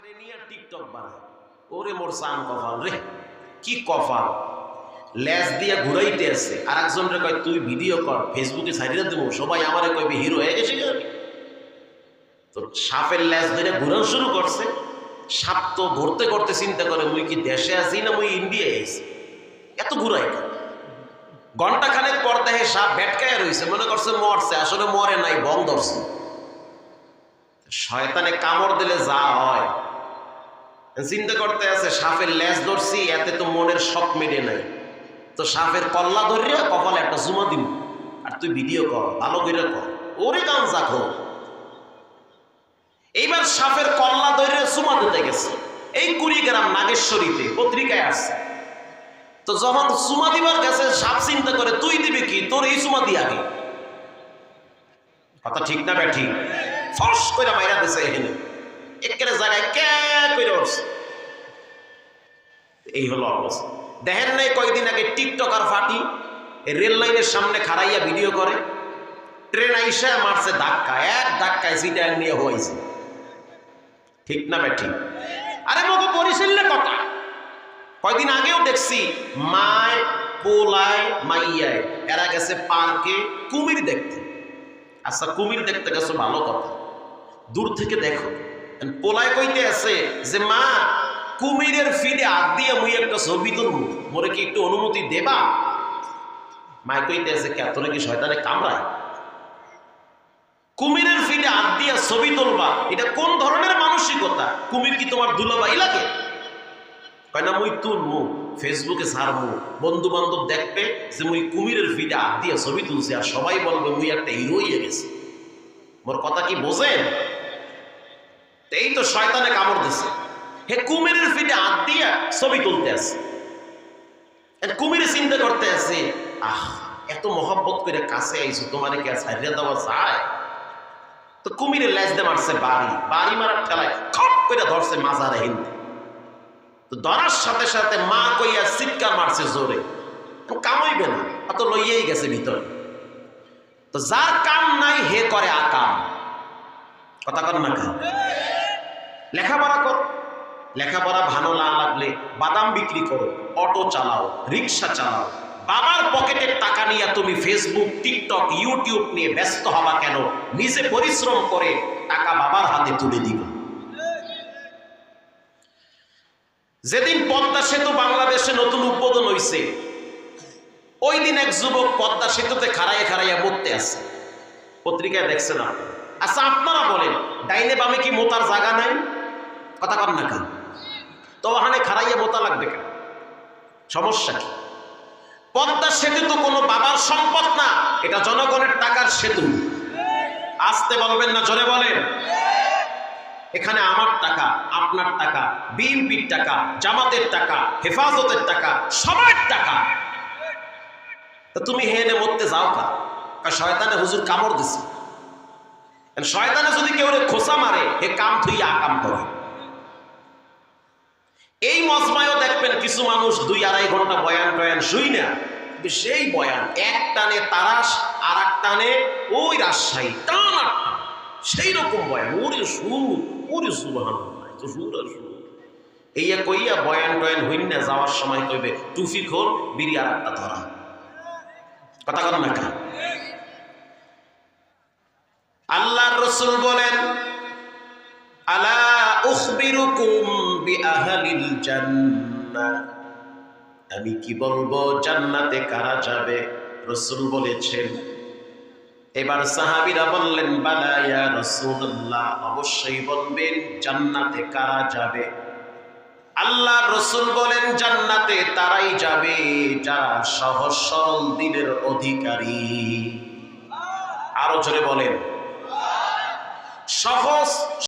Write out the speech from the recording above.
সাপেরে নিয়ে টিকটক বানায়। ওরে মোর সান রে, কি ঘুরাইতে আছে আর কয়, তুই ভিডিও কর ফেসবুকে ছাড়িয়ে দেবো। সবাই হিরো হয়ে গেছে সাপের ধরে শুরু করছে। সাপ তো করতে চিন্তা করে, মুই কি দেশে আছি না মুই ইন্ডিয়ায় আছি? এত ঘুরাই ঘণ্টা খানেক পর সাপ ভেটকায় রয়েছে মনে করছে মরছে, আসলে মরে নাই বং ধরছে। শয়তানে কামড় দিলে যা হয়। চিন্তা করতে আছে, সাপের লেজ ধরছি, এতে তো মনের শখ মেটে নাই। তো সাপের কল্লা ধরিয়া কপালে একটা জুমা দিন আর তুই ভিডিও কর, ভালো করে কর। ওরে গান যাখো এইবার সাপের কল্লা ধরিয়া জুমা দিতে গেছে। এই কুড়িগ্রাম নাগেশ্বরীতে পত্রিকায় আছে। তো যখন চুমা দিবার গেছে, সাপ চিন্তা করে, তুই দিবি কি? তোর এই চুমা দিয়ে আগে কথা ঠিক না ব্যাঠি ফস করে মাইরা দিছে এখানে। একের জায়গায় কে করে উঠছে। এই হলো অবস্থা। দেখেন নাই কয়েকদিন আগে টিকটক আর ফাটি রেল লাইনের সামনে খাড়াইয়া ভিডিও করে। ট্রেন আইসা মারছে ধাক্কা, এক ধাক্কায় সিটা নিয়ে হয়েছে। ঠিক না ব্যাঠি আরে মতো পরিশীলনে কথা কয়দিন আগেও দেখছি মায়, পোলায়, মাইয়ায়, এরা গেছে পার্কে কুমির দেখতে। আচ্ছা কুমির দেখতে গেছো ভালো কথা। দূর থেকে দেখো। পোলায় কইতে আছে যে, মা, কুমিরের ফিরে হাত দিয়ে মুই একটা ছবি তুলবো। মোরে কি একটু অনুমতি দেবা? মায় কইতে আছে, কে, তোরে কি শয়তানে কামড়ায়? কুমিরের ফিরে হাত দিয়ে ছবি তুলবা, এটা কোন ধরনের মানসিকতা? কুমির কি তোমার দুলাভাই লাগে? কয় না, মুই তুলমু, ফেসবুকে ছাড়বো বন্ধু বান্ধব দেখবে যে, মুই কুমিরের ফিডে হাত দিয়ে ছবি তুলছি আর সবাই বলবে মুই একটা হিরো হয়ে গেছি। মোর কথা কি বোঝেন? এই তো শয়তানে কামড় দিছে। হে কুমিরের ফিডে হাত দিয়ে ছবি তুলতে আছে। কুমিরে চিন্তা করতে আছে, আহ, এত মহব্বত করে কাছে আইছো, তোমার কি আর ছাড়িয়ে দেওয়া যায়? তো কুমিরের লেজ দিয়ে মারছে বাড়ি বাড়ি মারার ঠেলায় খপ করে ধরছে মাজারে হিন্দে। তো ধরার সাথে সাথে মা কইয়া চিৎকার মারছে জোরে। কামাইবে না অত লইয়াই গেছে ভিতরে। তো যার কাম নাই, হে করে আকাম। কথা কর না লেখাপড়া কর। লেখাপড়া ভালো না লাগলে বাদাম বিক্রি করো, অটো চালাও, রিক্সা চালাও। বাবার পকেটের টাকা নিয়ে তুমি ফেসবুক টিকটক ইউটিউব নিয়ে ব্যস্ত হবা কেন? নিজে পরিশ্রম করে টাকা বাবার হাতে তুলে দিবা। যেদিন পদ্মা সেতু বাংলাদেশে নতুন উদ্বোধন হয়েছে ওই দিন এক যুবক পদ্মা সেতুতে খাড়াইয়া খাড়াইয়া মরতে আছে পত্রিকায় দেখছে না আচ্ছা আপনারা বলেন, ডাইনে বামে কি মোতার জায়গা নাই? কথা কর না কেন? তো ওখানে খাড়াইয়া মোতা লাগবে কেন? সমস্যা কি? পদ্মা সেতু তো কোনো বাবার সম্পদ না, এটা জনগণের টাকার সেতু। আসতে বলবেন না, জোরে বলেন। এখানে আমার টাকা, আপনার টাকা, বিএনপির টাকা, জামাতের টাকা, হেফাজতের টাকা, সবার টাকা। তা তুমি হেনে মরতে যাও কা? কারণ শয়তানে হুজুর কামড় দিছে। শয়তানে যদি কেউ খোসা মারে, হে কাম থুই আকাম করে। এই মজমায়ও দেখবেন কিছু মানুষ দুই আড়াই ঘণ্টা বয়ান টয়ান শুই না। সেই বয়ান, এক টানে তারাস আর এক টানে ওই রাজশাহী, টান আর টান। সেই রকম বয়ান। ওরে সুর, ওরে সুবাহান সুর আর সুর। এইয়া কইয়া বয়ান টয়ান হইন না, যাওয়ার সময় কইবে, টুফি খোল, বিড়ি আর একটা ধরা। কথা কথা না কেন? আল্লাহর রসুল বলেন, আলা উখবিরুকুম আমি কি বলব, জান্নাতে কারা যাবে? রসুল বলেছেন, এবার সাহাবিরা বললেন, বালা ইয়া রাসূলুল্লাহ। অবশ্যই বলবেন, জান্নাতে কারা যাবে? আল্লাহ রসুল বলেন, জান্নাতে তারাই যাবে যারা সহজ সরল দিনের অধিকারী। আরও জোরে বলেন, সহজ